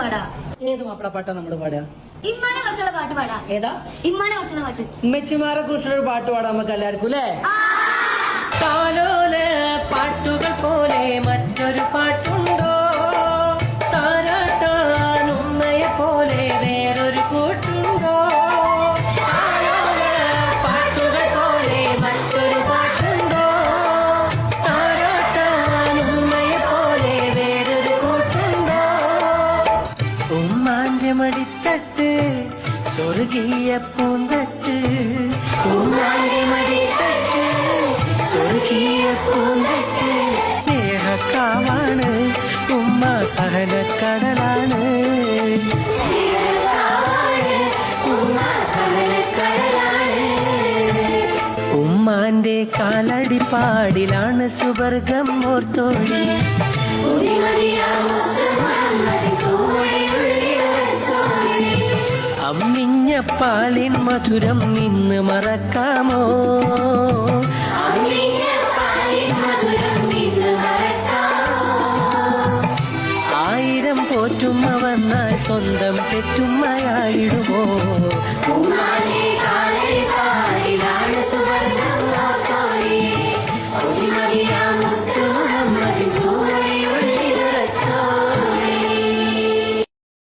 പാടാ. ഏത് മാപ്പിളപ്പാട്ടാ നമ്മൾ പാടുക? ഇമ്മാനെ കുറിച്ചുള്ള പാട്ട് പാടാ. ഏതാ? ഇമ്മാനെ കുറിച്ചുള്ള പാട്ട്. ഉമ്മച്ചിമാരെ കുറിച്ചുള്ള പാട്ട് പാടാം നമുക്ക് എല്ലാവർക്കും അല്ലേ? താലോല പാട്ടുകൾ ഉമ്മാന്റെ മടിത്തട്ട് സ്വർഗീയ പൂന്തട്ട് ഉമ്മാന്റെ മടിത്തട്ട് സ്വർഗീയ പൂന്തട്ട് സ്നേഹക്കാവാണ് ഉമ്മ സഹനക്കടലാണ് ഉമ്മാന്റെ കാലടിപ്പാടിലാണ് സുവർഗം ഓർത്തോടി അമ്മിഞ്ഞപ്പാലിൻ മധുരം നിന്ന് മറക്കാമോ? ആയിരം പോറ്റും വന്നാൽ സ്വന്തം തെറ്റുമ്മയായിടുമോ? സുവർണ